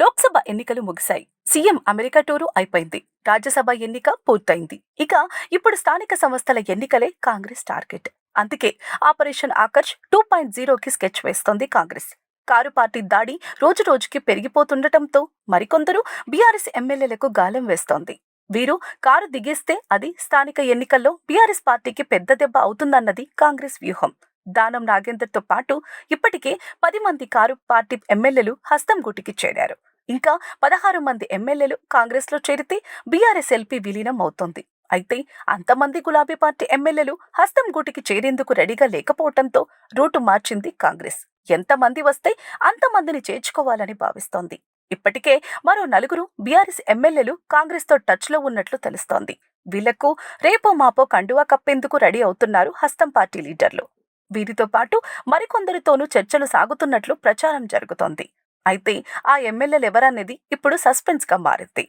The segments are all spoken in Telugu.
లోక్సభ ఎన్నికలు ముగిశాయి. సీఎం అమెరికా టూరు అయిపోయింది. రాజ్యసభ ఎన్నిక పూర్తయింది. ఇక ఇప్పుడు స్థానిక సంస్థల ఎన్నికలే కాంగ్రెస్ టార్గెట్. అందుకే ఆపరేషన్ ఆకర్ష్ టూ పాయింట్ జీరోకి స్కెచ్ వేస్తోంది కాంగ్రెస్. కారు పార్టీ దాడి రోజు రోజుకి పెరిగిపోతుండటంతో మరికొందరు బీఆర్ఎస్ ఎమ్మెల్యేలకు గాలం వేస్తోంది. వీరు కారు దిగేస్తే అది స్థానిక ఎన్నికల్లో బీఆర్ఎస్ పార్టీకి పెద్ద దెబ్బ అవుతుందన్నది కాంగ్రెస్ వ్యూహం. దానం నాగేందర్తో పాటు ఇప్పటికే పది మంది కారు పార్టీ ఎమ్మెల్యేలు హస్తం గుటికి చేరారు. ఇంకా పదహారు మంది ఎమ్మెల్యేలు కాంగ్రెస్లో చేరితే బీఆర్ఎస్ ఎల్పీ విలీనం అవుతోంది. అయితే అంతమంది గులాబీ పార్టీ ఎమ్మెల్యేలు హస్తం గూటికి చేరేందుకు రెడీగా లేకపోవడంతో రూటు మార్చింది కాంగ్రెస్. ఎంతమంది వస్తే అంతమందిని చేర్చుకోవాలని భావిస్తోంది. ఇప్పటికే మరో నలుగురు బీఆర్ఎస్ ఎమ్మెల్యేలు కాంగ్రెస్తో టచ్లో ఉన్నట్లు తెలుస్తోంది. వీళ్ళకు రేపో మాపో కండువా కప్పేందుకు రెడీ అవుతున్నారు హస్తం పార్టీ లీడర్లు. వీరితో పాటు మరికొందరితోనూ చర్చలు సాగుతున్నట్లు ప్రచారం జరుగుతోంది. అయితే ఆ ఎమ్మెల్యేలు ఎవరనేది ఇప్పుడు సస్పెన్స్గా మారింది.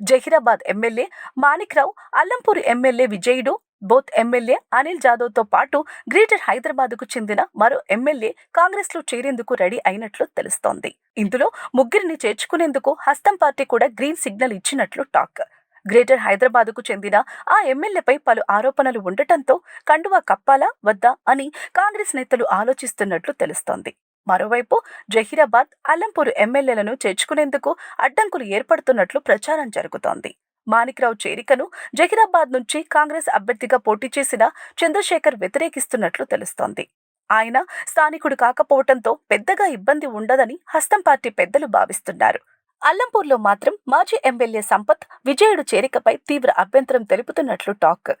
Zaheerabad MLA Manikrao Alampur MLA Vijayudu Boath MLA Anil జాదవ్తో పాటు గ్రేటర్ హైదరాబాద్కు చెందిన మరో ఎమ్మెల్యే కాంగ్రెస్లో చేరేందుకు రెడీ అయినట్లు తెలుస్తోంది. ఇందులో ముగ్గురిని చేర్చుకునేందుకు హస్తం పార్టీ కూడా గ్రీన్ సిగ్నల్ ఇచ్చినట్లు టాక్. గ్రేటర్ హైదరాబాద్కు చెందిన ఆ ఎమ్మెల్యేపై పలు ఆరోపణలు ఉండటంతో కండువా కప్పాలా వద్దా అని కాంగ్రెస్ నేతలు ఆలోచిస్తున్నట్లు తెలుస్తోంది. మరోవైపు జహీరాబాద్ అల్లంపూర్ ఎమ్మెల్యేలను చేర్చుకునేందుకు అడ్డంకులు ఏర్పడుతున్నట్లు ప్రచారం జరుగుతోంది. మాణిక్రావు చేరికను జహీరాబాద్ నుంచి కాంగ్రెస్ అభ్యర్థిగా పోటీ చేసిన చంద్రశేఖర్ వ్యతిరేకిస్తున్నట్లు తెలుస్తోంది. ఆయన స్థానికుడు కాకపోవడంతో పెద్దగా ఇబ్బంది ఉండదని హస్తం పార్టీ పెద్దలు భావిస్తున్నారు. అల్లంపూర్లో మాత్రం మాజీ ఎమ్మెల్యే సంపత్ విజయుడు చేరికపై తీవ్ర అభ్యంతరం తెలుపుతున్నట్లు టాక్.